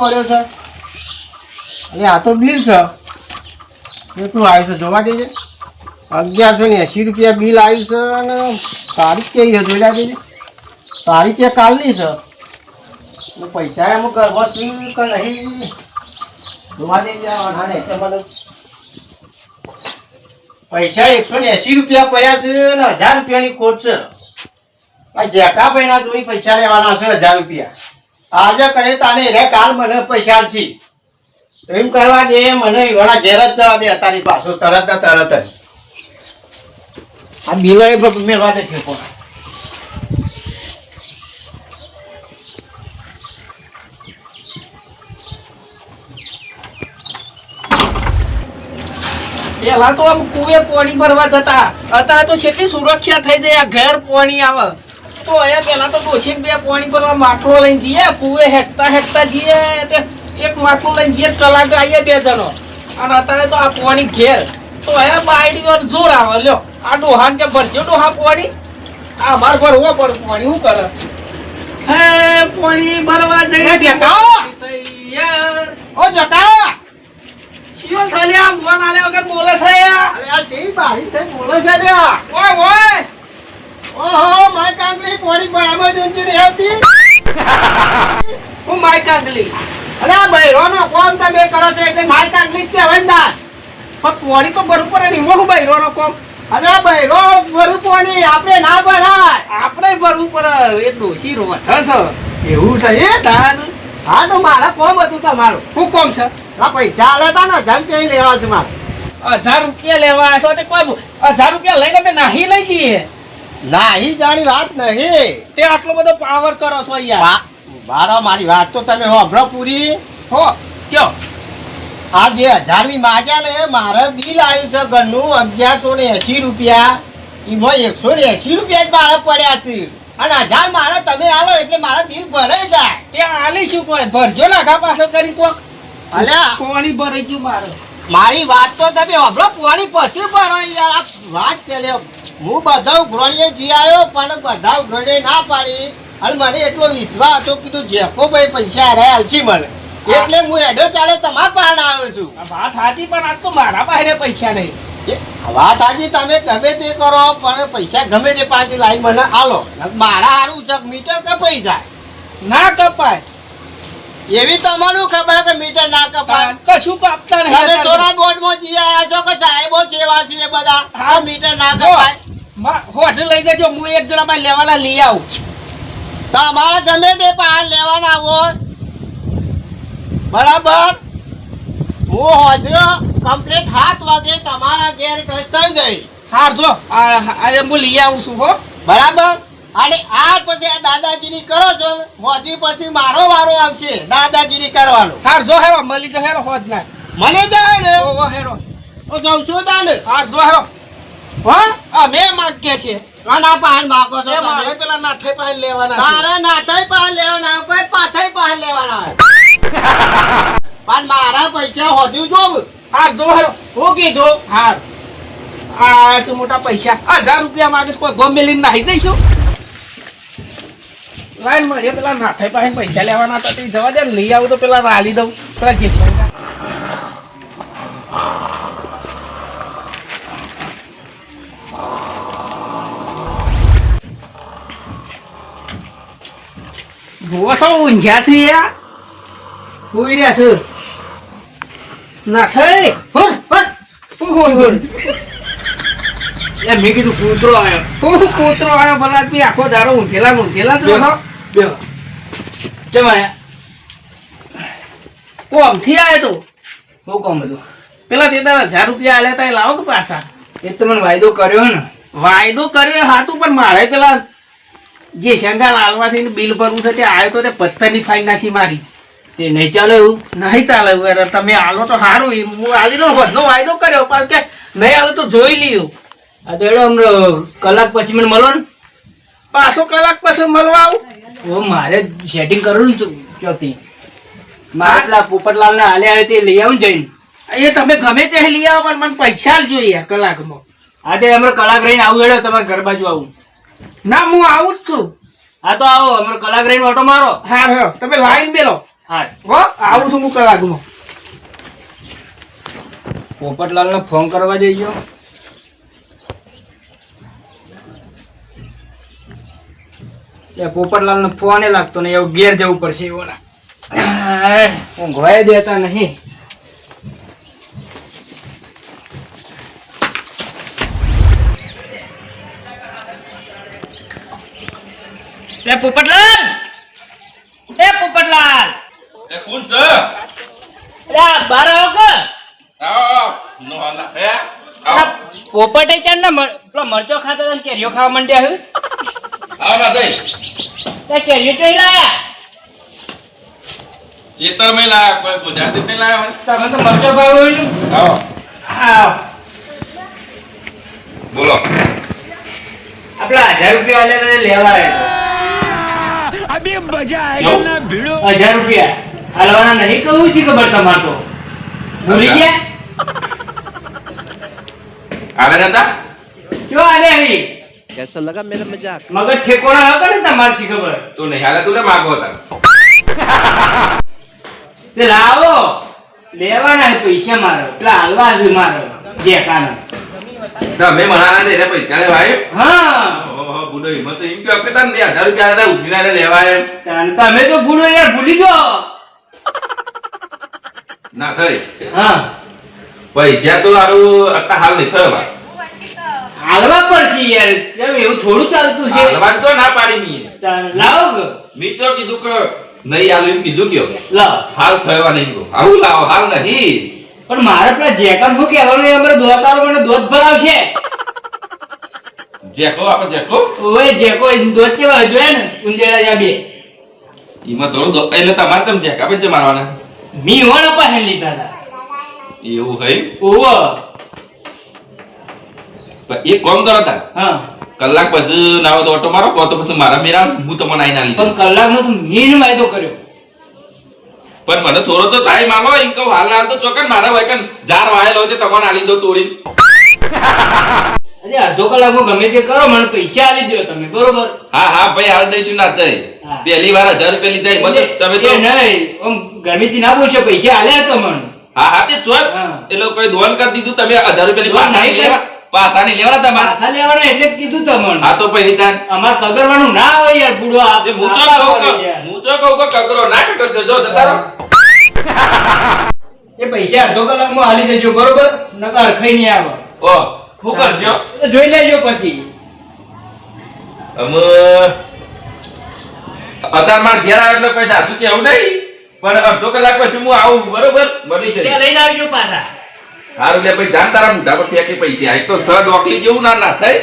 પડ્યો છે. અરે આ તો બિલ છે. કેટલું આવ્યું છે જોવા દેજે. અગિયારસો ને એંસી રૂપિયા બિલ આવ્યું છે અને તારીખ કેવી છે જોઈ દેજે તારીખ એ કાલની છે. પૈસા એમ ગરબા શું કે નહીં? જોવા દેજે એકસો મને પૈસા એકસો ને એસી રૂપિયા પડ્યા છે અને હજાર રૂપિયાની ખોટ છે. આ જેકા ભાઈના જોડી પૈસા લેવાના છે હજાર રૂપિયા. આજે કરે તાને રે કાલ મને પૈસા છી એમ કરવા દે, મને એવાના ઘેર જ જવા દે તારી પાછો તરત તરત જ. આ બિલો એ મેળવા દે ઠેકો પેલા તો આમ કુવે પાણી ભરવા જતા. અત્યારે તો કેટલી સુરક્ષા થઈ જાય ઘેર પાણી આવે. તો અહીંયા પેલા તો ડોશી બે પાણી પર માટલો લઈને જઈએ કુવે હેઠતા હેઠતા જઈએ તે એક માટલું લઈને જઈએ કલાક આવીએ બે જણો અને અત્યારે તો આ પાણી ઘેર તો અહીંયા બાયડીઓ જોર આવે લ્યો આ ડોહાન કે ભરજો ડોહા પાણી આ માર ભરવો પડે પાણી શું કરે હે પાણી ભરવા જઈએ! સૈયર. ઓ જકા શિયો સાલ્યા આલ્યા વગર બોલે છે. અરે આ બારી થઈ બોલે છે? ઓય ઓય કાંગલી પોણી જોઈ નહીં આવતી હું માય કાંગલી અરે આ બૈરોનો કોમ તમે કરો છો એટલે માય કાંગલી જ કહેવાય ને પણ પોણી તો બરોબર નહીં હું બૈરો નો કોમ? અરે બૈરો ભરું પોણી આપણે ના ભરાય. આપણે ભરવું પડે એ શીરો રોવા. થશે એવું છે એ? તાન. હા તો મારા કોમ હતું તમારું. શું કોમ છે આ પૈસા લેતા ને જમ ક્યાંય લેવા છે મારે. હજાર રૂપિયા લેવા છો તે કોઈ હજાર રૂપિયા લઈને અમે નાહી લઈ જઈએ. ના ઈ જાણી વાત નહીં. તે આટલો બધો પાવર કરો છો યાર મારો બારો મારી વાત તો તમે હોભળો પૂરી. હો કયો? આ જે હજારમી માગ્યા ને મારે બિલ આવ્યું છે ઘરનું અગિયારસો ને એસી રૂપિયા. એમાં એકસો ને એસી રૂપિયા જ મારે પડ્યા છે. અને હજાર મારે તમે આલો એટલે મારા બિલ ભરાઈ જાય. તે આલી શું કોઈ ભરજો નાખા પાછળ કરી કોક. અલ્યા. પાણી ભરાઈ ગયું મારે? મારી વાત તો તમે અભરો પોણી પછી ભરો યાર. આ વાત પેલે હું બધા ઉઘરોણીએ જી આવ્યો પણ બધા ઉઘરોણીએ ના પાડી. અને મને એટલો વિશ્વાસ હતો કીધું જેકો ભાઈ પૈસા હરાય આલશી મને. એટલે હું એડો ચાલે તમારા પાસે આવ્યો છું. આ વાત સાચી પણ આજ તો મારા પાસે પૈસા નહીં. વાત હાજી તમે ગમે તે કરો પણ પૈસા ગમે તે પાંચ લાવી મને આલો. મારા હારું છે મીટર કપાઈ જાય. ના કપાય. એવી તમને ખબર કે મીટર ના કપાય. કશું કાપતા તમે નહીં બોર્ડ બોર્ડમાં જી આવ્યા છો કે સાહેબો જેવા છે બધા હા. આ મીટર ના કપાય. મા- હોટલ લઈ જજો હું એક જરા માં લેવાના લઈ આવું. તમારે ગમે તે પાન લેવાના આવો બરાબર? હું હોજો કમ્પ્લીટ સાત વાગે તમારા ઘેર ટચ થઈ ગઈ. હાર જો આ આ હું લઈ આવું છું હો. બરાબર? અને આ પછી આ દાદાગીરી કરો છો ને, મોદી પછી મારો વારો આવશે દાદાગીરી કરવાનો. હાર જો હેરો મળી જો હેરો હોજ ના. મને જાય ને? ઓ ઓ હેરો. હું જાઉં છું તાને. હાર જો હેરો. હા? આ મેં માંગે છે. આના પાન માગો છો તમે. પેલા નાઠે પાસે લેવાના. તારે નાઠે પાન લેવાના કોઈ પાથે પાન લેવાના. પણ મારા પૈસા હોદ્યું જોબ હાર જો હેરો. હું કીધું? હાર. આ મોટા પૈસા? હજાર રૂપિયા માગીશ કોઈ ગમે લઈને નાહી જઈશું? લાઈન મળીએ પેલા નાથાઈ પાસે પૈસા લેવાના હતા તે જવા દે લઈ આવું તો પેલા રાલી દઉં પેલા જુઓ છો ઊંઝ્યા છે યાર. હોઈ રહ્યા છે. નાથાઈ હટ, હટ. હું હોઈ હોઈ એ મેં કીધું કૂતરો આવ્યો. કૂતરો આવ્યો ભલા આખો દારો ઊંચેલા ઊંચેલા જ રહો. બેહો. કેમ આયા? કોમથી આવ્યો તો? શું કામ હતું. પેલા તે તારા હજાર રૂપિયા આલ્યા તા એ લાવો પાછા? એ તો મને વાયદો કર્યો ને. વાયદો કર્યો હાતું પણ મારે પેલા જે શંકા લાલવા છે બિલ ભરવું છે તે આવ્યો તો તે પથ્થરની ફાઈલ નાખી મારી. તે નહીં ચાલે એવું? નહીં ચાલે એવું. તમે આલો તો સારું હું આલી નો વધનો વાયદો કર્યો પણ કે નહીં આલો તો જોઈ લીધું આ તો એડો કલાક પછી મને મળો ને. પાછો કલાક પછી મળવા આવું. ઓ મારે સેટિંગ કરવું ને તું ચોથી. મારા પેલા પોપટલાલ ને હાલે આવે તે લઈ આવું જઈને. એ તમે ગમે તે લઈ આવો પણ મને પૈસા જ જોઈએ કલાકનો આ તે અમારે કલાક રહીને આવું હેડો તમારે ઘર બાજુ આવું. ના હું આવું જ છું. હા તો આવો અમારો કલાક રહીને ઓટો મારો. હા હા તમે લાઈન બેલો. હા. હો આવું છું હું કલાકમાં. પોપટલાલને ફોન કરવા જઈજો એ પોપટલાલને ફોન એ લાગતો ને એવું ઘેર જવું પડશે એવું ઊંઘવાય દેતા નહીં. એ પોપટલાલ! એ પોપટલાલ! એ કોણ છે? અરે બાર આવો કે? આવો નો હે? પોપટે ચાર ને મરચો ખાતા હતા ને કેરીઓ ખાવા માંડ્યા હે? આવો ના જઈ તે કેરીઓ તો લાયા. ચેતર મેં લાયા કોઈ ગુજરાતી મેં લાયા તમે તો મરચો ખાવો હોય ને. આવો. આવ. બોલો. આપલા હજાર રૂપિયા વાળા લેવા આવ્યો જો. હજાર રૂપિયા. હાલવાના નહીં કહું છે ખબર તમાર તો. ભૂલી ગયા? આલે નતા જો આલે આવી कैसा लगा मेरा मजाक મગજ ઠેકોણા હતો ને તમારે શી ખબર તું નહીં હાલે તું ને માગો હતા તે લાવો લેવાના છે પૈસા મારો પેલા હાલવા છે મારો જે કાનો તમે મનાના દે રે પૈસા લેવા આવ્યો હા ઓહો બુડો હિંમત એમ કે આપે તને હજાર રૂપિયા હતા ઉઠીને લેવા એમ તાન તમે તો ભૂલો યાર ભૂલી ગયો ના થઈ હા પૈસા તો હારું અત્યારે હાલ નહીં થયો ભાઈ હાલવા પડશે યાર. કેમ એવું થોડું ચાલતું છે? હાલવા તો ના પાડી મી. લાવો મી તો કીધું કે નહીં આલું એમ કીધું કયો? લાવ. હાલ થયો નહીં કહું આવું લાવો હાલ નહીં. પણ મારે પેલા જેકન શું કહેવાનું એ અમારે દોતારો મને દોધ ભરાવશે. જેકો આપણે જેકો ઓય જેકો દોધ કેવા જોઈએ ને ઉંદેડા જા બે. એમાં થોડું દો- એટલે તમારે તમે જેકા પણ જે મારવાના. મી હોણ પહેલી લીધા હતા. એવું હોય? ઓવો એક કોમ કરો તા હા. કલાક પછી નાવો તો ઓટો મારો તો પછી મારા મેરા હું તમને આઈને આલી પણ કલાક નો મેન વાયદો કર્યો. પણ મને થોડો તો ટાઈમ આલો એમ કહું હાલ હાલ તો ચોકન મારા વાયકન જાર વાયેલો હોય તમને આલી દો તોડી અરે અડધો કલાકમાં ગમે તે કરો મને પૈસા આલી દો તમે બરોબર? હા હા ભાઈ હાલ દઈશું ના હા. પહેલી વાર હજાર રૂપિયા લીધા તો તમે તો નહીં ઓમ ગમે તે ના પૂછો પૈસા આલ્યા તો મને. હા હા તે ચોક હા. કોઈ દોન કરી દીધું તમે હજાર રૂપિયા લીધા નહીં નહીં લેવાના તમારે? પાછા લેવાના એટલે કીધું તમને. હા તો પછી તાન અમાર કગરવાનું ના હોય યાર બુડો આ હું તો કહું. હું તો કહું કે કગરો ના કકરશો જો જતા એ પૈસા અડધો કલાકમાં હાલી દેજો બરોબર? નકર હરખાઈ નહીં આવે. ઓ હું. કરશો? જોઈ લેજો પછી. અમ અત્યારે મારે ઘેર આવે એટલે પૈસા તું કેવું નહીં? પણ અડધો કલાક પછી હું આવું બરોબર? મળી જશે લઈને આવજો પાછા. હારું લે ભાઈ, જાન તારા મોઢા પર ફેંકી પૈસા. એક તો સર ડોકલી જેવું ના ના થાય.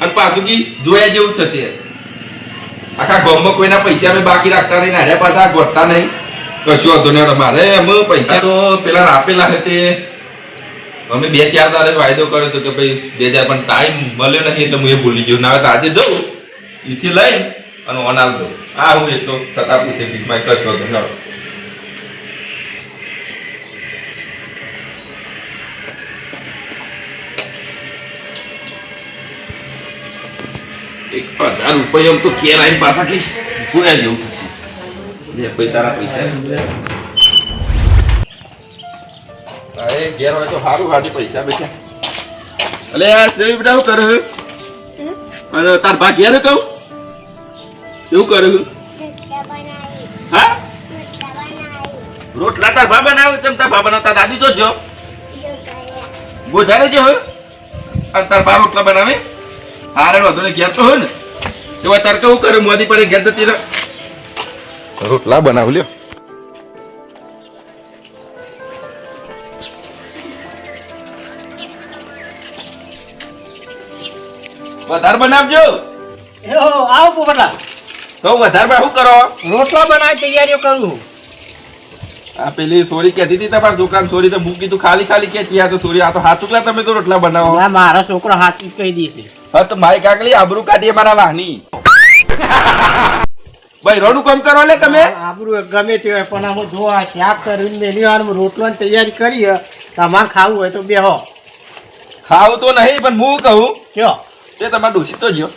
અને પાછું કી જોયા જેવું થશે. આખા ગામમાં કોઈના પૈસા અમે બાકી રાખતા નહીં, નાર્યા પાછા ગોઠતા નહીં. કશું હતો નહીં મારે એમ પૈસા તો પેલા આપેલા હે તે અમે બે ચાર તારે વાયદો કર્યો હતો કે ભાઈ, બે હજાર પણ ટાઈમ મળ્યો નહીં એટલે હું એ ભૂલી ગયો. ના આજે જઉં એથી લઈ અને ઓનાલ દઉં. આ હું એ તો સતાપી છે બીજમાં કશો હતો હજાર રૂપિયા તો કેર આવીને પાછા કઈ જોયા જેવું થશે લે ભાઈ તારા પૈસા અરે ઘેર હોય તો સારું ખાધું પૈસા પૈસા અલે આ શ્રેય બેટા શું કરે અને તાર ભા ઘેર કહું એવું કરે હા રોટલા તાર ભા બનાવે તેમ તાર ભા બનાવતા દાદી તો ગોઝારે ગોજારે જે હોય અને તાર ભા રોટલા બનાવે હારે વધુ ને ઘેર તો હોય ને તો તાર કેવું કરે? મોદી પડે ઘેર જતી રોટલા બનાવ લ્યો વધારે બનાવજો. આવો પોપટલા. તો વધારે શું કરો? રોટલા બનાવી તૈયારીઓ કરું આ પેલી સોરી કહેતી હતી તમારા છોકરાને સોરી તો મૂકી તું ખાલી ખાલી કહેતી આ તો સોરી આ તો હાથ ચૂકલા તમે તો રોટલા બનાવો. ના મારા છોકરો હાથી જ કહી દેશે હા તો મારી કાકલી આબરૂ કાઢીએ મારા વાહની. રોડું કામ કરો લે તમે. આપણું ગમે તે હોય પણ આમાં જો આ શાક કરીને મેલી વાર રોટલાની તૈયારી કરીએ. તમારે ખાવું હોય તો બેહો. ખાવું તો નહીં પણ હું કહું કયો? તે તમારે ડોસી તો જો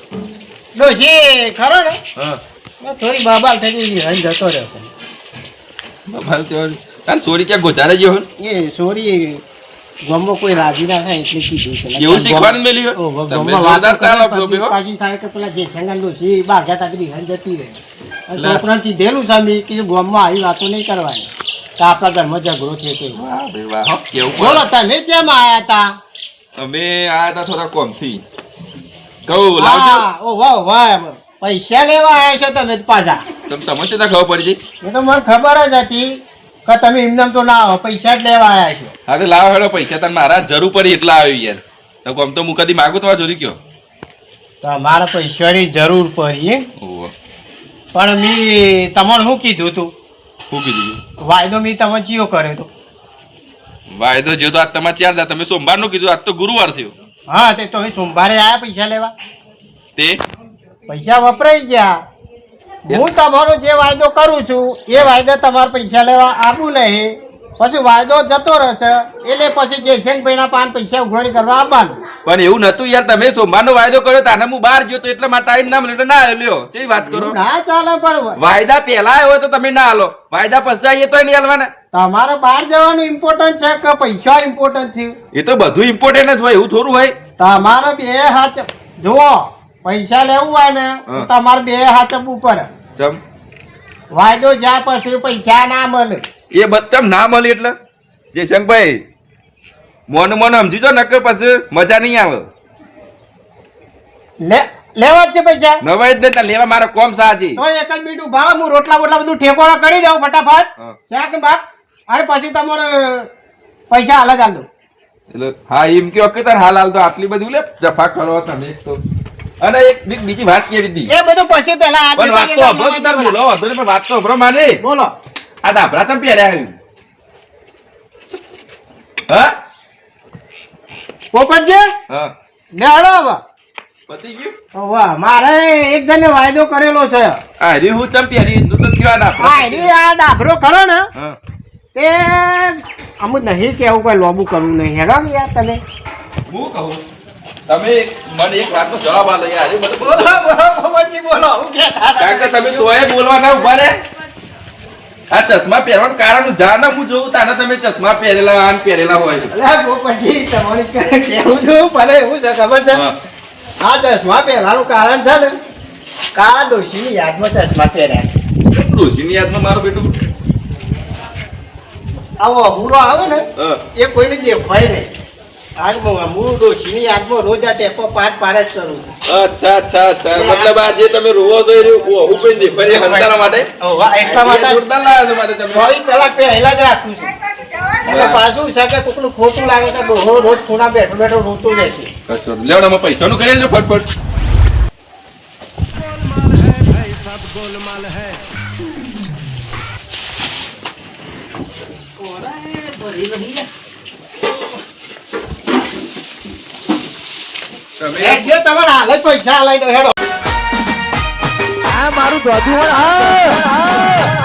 ડોસી ખરો ને? હા. થોડી બાબાલ થઈ ગઈ અહીં જતો રહ્યો છે. અમારે તો સોરી ક્યાં ગોચારે જેવો એ સોરી ગામમાં કોઈ રાજી ના થાય એટલે કીધું છે? એવું શીખવાનું મેલ્યું? તમે જોરદાર બેહો. પાછી થાય કે પેલા જેઠાલાલ ડોશી બાઘા તાકડી હન જતી રહે. અને. છોકરાને કીધેલું છે મેં કે ગામમાં આવી વાતો નહીં કરવાની. તો આપણા ઘરમાં ઝઘડો છે કે બોલો તમે કેમ આયા તા? અમે આયા હતા થોડા કોમથી. કહું લાવજો. ઓ વાહ વાહ પૈસા લેવા આવ્યા છો તમે પાછા. તમે તમને ખબર પડી જઈ એ તો મને ખબર જ હતી. કે તમે એમનામ તો ના આવો પૈસા જ લેવા આવ્યા છો. હા તો લાવો હેડો પૈસા તને મારા જરૂર પડી એટલા આવ્યું યાર તો કોમ તો હું કદી માગું તો જોરી કયો? તમારા પૈસાની જરૂર પડી? પણ મેં તમને શું કીધું તું? શું કીધું વાયદો મેં તમે ચિયો કર્યો તો? વાયદો જે તો આજ તમે ચાર દા તમે સોમવારનું કીધું આજ તો ગુરુવાર થયો. હા તે તમે સોમવારે આયા પૈસા લેવા? તે? પૈસા વપરાઈ ગયા. હું તમારો જે વાયદો કરું છું એ વાયદા તમારે પૈસા લેવા આપવું નહીં. પછી વાયદો જતો રહેશે એટલે પછી જયશંકભાઈના પાંચ પૈસા ઉઘરાણી કરવા આવવાનું. પણ એવું નતું યાર તમે સોમવારનો વાયદો કર્યો તાને હું બહાર ગયો તો એટલે મારા ટાઈમ ના મળ્યો ના આવ્યો. લ્યો ચેવી વાત કરો? ના ચાલે પણ વાયદા પહેલા આવ્યો હોય તો તમે ના હાલો. વાયદા પછી આવીએ તો નહીં હાલવાના. તમારે બહાર જવાનું ઇમ્પોર્ટન્ટ છે કે પૈસા ઇમ્પોર્ટન્ટ છે? એ તો બધું ઇમ્પોર્ટન્ટ જ હોય એવું થોડું હોય. તમારે બે હાથ જુઓ. પૈસા લેવું હોય ને તો તમારે બે હાથ ઉપર ચમ? વાયદો જ્યાં પછી પૈસા ના મળે. એ બચ્ચમ ના મળે એટલે? જયશંકભાઈ મોન મોન સમજી જો નકર પછી મજા નહીં આવે. લે લેવા જ છે પૈસા? નવાઈ જ દેતા લેવા મારા કોમ સાજી. તો એક જ મીઠું ભાવ હું રોટલા બોટલા બધું ઠેકોણા કરી દઉં ફટાફટ. શાક ભાત. અને પછી તમારે પૈસા હાલ જ આલ દો. એટલે હા એમ કયો કે તાર હાલ હાલ તો આટલી બધી લે જફા કરો તમે તો. અને એક બીજી- બીજી વાત કેવી હતી? એ બધું પછી પેલા આ પણ વાત તો અભરો તાર બોલો. નહીં, પણ વાત તો અભરો માને. બોલો. આ ડાભરા તમે પહેર્યા છે. હા? પોપટજી હા. લે હળો હવે. પતી ગયું? વાહ મારે એક જણે વાયદો કરેલો છે. આ રે હું ચમ પહેરી? તું તો કેવા આ ડાભરા આ ડાભરો કરો ને. હા. તે અમુક નહીં કેવું કોઈ લોબુ કરવું નહીં. હેડો યાર તમે. હું કહું? તમે મને એક વાતનો જવાબ આ લઈ આવ્યો મને બોલો બોલો બોલો. હું કહેતા કારણ કે તમે તોય બોલવા ના ઊભા રે આ ચશ્મા પહેરવાનું કારણ જાણ હું જોઉં તાને તમે ચશ્મા પહેરેલા આમ પહેરેલા હોય અલા પોપટજી તમારે કેવું છું? ભલે એવું છે ખબર છે. આ ચશ્મા પહેરવાનું કારણ છે ને કા ડોશીની યાદમાં ચશ્મા પહેર્યા છે. ડોશીની યાદમાં મારું બેટું? આવો અહુરો આવે ને હા. એ કોઈને દેખાય નહીં. હું હું ડોશીની આગમાં રોજ આ ટેપો પાટ પાડે જ કરું છું. અચ્છા અચ્છા અચ્છા. મતલબ આ જે તમે રોવો છો એ હંતારા માટે? એટલા માટે જોરદાર લાવ્યા છો માટે તમે. ચોવીસ કલાક પહેલા જ રાખું છું. અને પાછું છે કે કોકનું ખોટું લાગે રોજ ખૂણા બેઠો બેઠો રોતો જશે કશો નહીં. પૈસાનું કરી લેજો ફટફટ. તમે? જે તમારે હાલ જ પૈસા હલાઈ દો હેડો. આ મારું દોધું હોય